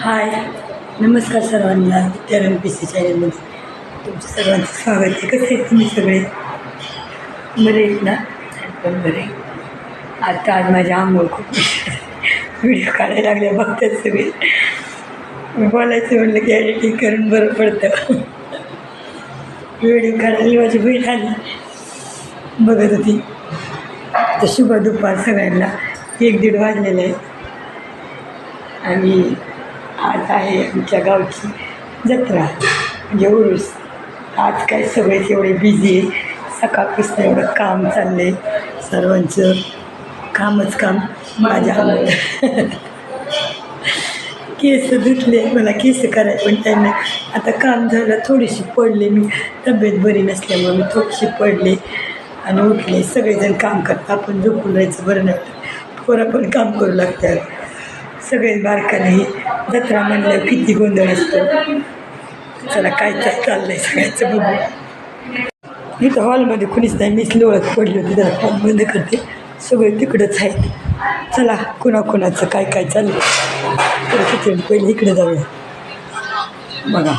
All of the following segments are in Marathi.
हाय. नमस्कार सर्वांना विद्यारण पी सी चॅनलमध्ये तुमचं सर्वांचं स्वागत आहे. कसे आहेत तुम्ही सगळे? बरे आहेत ना? पण बरे. आता आज माझ्या आंघोळ खूप व्हिडिओ काढायला लागले बघतात सगळे. बोलायचं म्हणलं की एडिटिंग करून बरं पडतं. व्हिडिओ काढायला माझी बहीण आली. बघत होती. तर शुभ दुपार सगळ्यांना. एक दीड वाजलेलं आहे. आणि आज आहे आमच्या गावची जत्रा. म्हणजे उरूस. आज काय सगळेच एवढे बिझी आहे. सकाळपासून एवढं काम चाललं आहे सर्वांचं कामच काम माझ्या केस धुतले. मला केस करायचे पण त्यांना आता काम झालं थोडीशी पडले मी. तब्येत बरी नसल्यामुळे मी थोडीशी पडले आणि उठले. सगळेजण काम करतात. आपण झोपून राहायचं बरं नाही पोरं पण काम करू लागतात. सगळे बारकाने जत्रा म्हणलं किती गोंधळ असतो. चला काय काय चाललंय सगळ्याचं बघू. इथं हॉलमध्ये कुणीच नाही मीच लोळत पडली होती जरा हॉल बंद करते. सगळे तिकडंच आहेत. चला कुणाकुणाचं काय काय चाललं किती पहिले इकडे जाऊया. बघा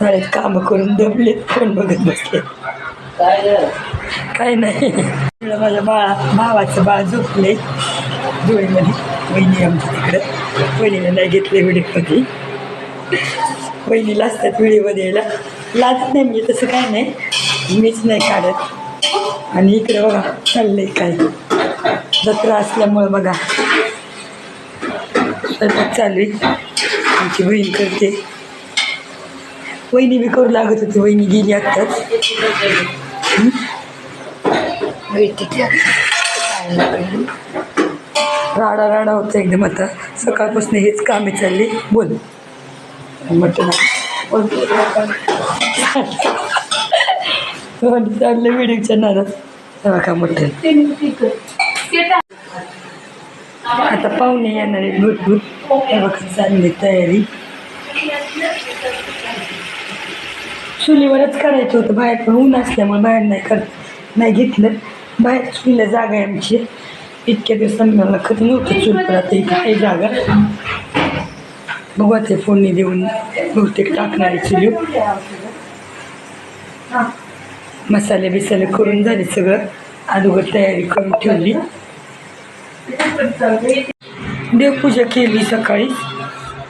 झालेत कामं करून दमले फोन बघत बसले? काय नाही. माझ्या बाळा भावाचं बाळ झोपले डोळीमध्ये वहिनी आमच्या तिकडं. वहिनीला नाही घेतले व्हिडिओमध्ये वहिनीला असतात व्हिडिओमध्ये यायला लाजत नाही म्हणजे तसं काय नाही. मीच नाही काढत. आणि इकडे बघा चाललंय काय. जत्रा असल्यामुळं बघा. स्वयंपाक चालू आहे आमची बहीण करते. वहिनी बी करू लागत होती. वहिनी गेली आत्ताच. हं? राडा राडा होतं एकदम आता. सकाळपासून हेच कामे चालली. बोल. म्हटलं बोल. चाललं व्हिडिओच्या नादात. का म्हटलं? आता पाहुणे येणार आहेत भरपूर. चालली तयारी? चुलीवरच करायचं होतं बाहेर पण ऊन असल्यामुळे बाहेर नाही कर नाही घेतलं. बाहेर चुलीला जागा आहे आमची. इतक्या दिवसांनी मला खत नव्हतं चूल पण आता जागा बघू ते फोडणी देऊन बहुतेक टाकणारी चुली मसाले बिसाले करून झाले सगळं अगोदर तयारी करून ठेवली देवपूजा केली सकाळी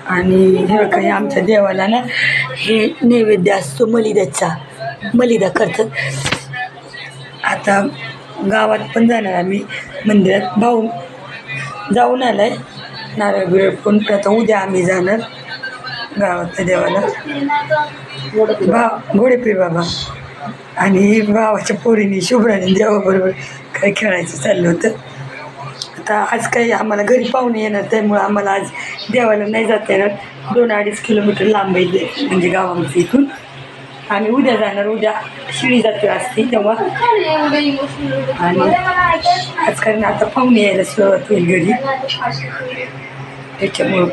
आणि हे काही आमच्या देवाला ना हे नैवेद्य असतो मलिदाचा मलिदा करतात आता गावात पण जाणार आम्ही. मंदिरात भाऊ जाऊन आलाय. नारळ बिरळ पण आता उद्या आम्ही जाणार गावातल्या देवाला. भा घोडेपीर बाबा. आणि भावाच्या पोरीने शुभ्राने देवाबरोबर काही खेळायचं चाललं होतं. आता आज काही आम्हाला घरी पाहुणे येणार त्यामुळं आम्हाला आज देवाला नाही जाता येणार. दोन अडीच किलोमीटर लांब आहे म्हणजे गावामध्ये इथून. आम्ही उद्या जाणार उद्या शिळी जाते असते तेव्हा. आणि आज कारण आता पाहुणे यायला सुरुवात होईल घरी. त्याच्यामुळं.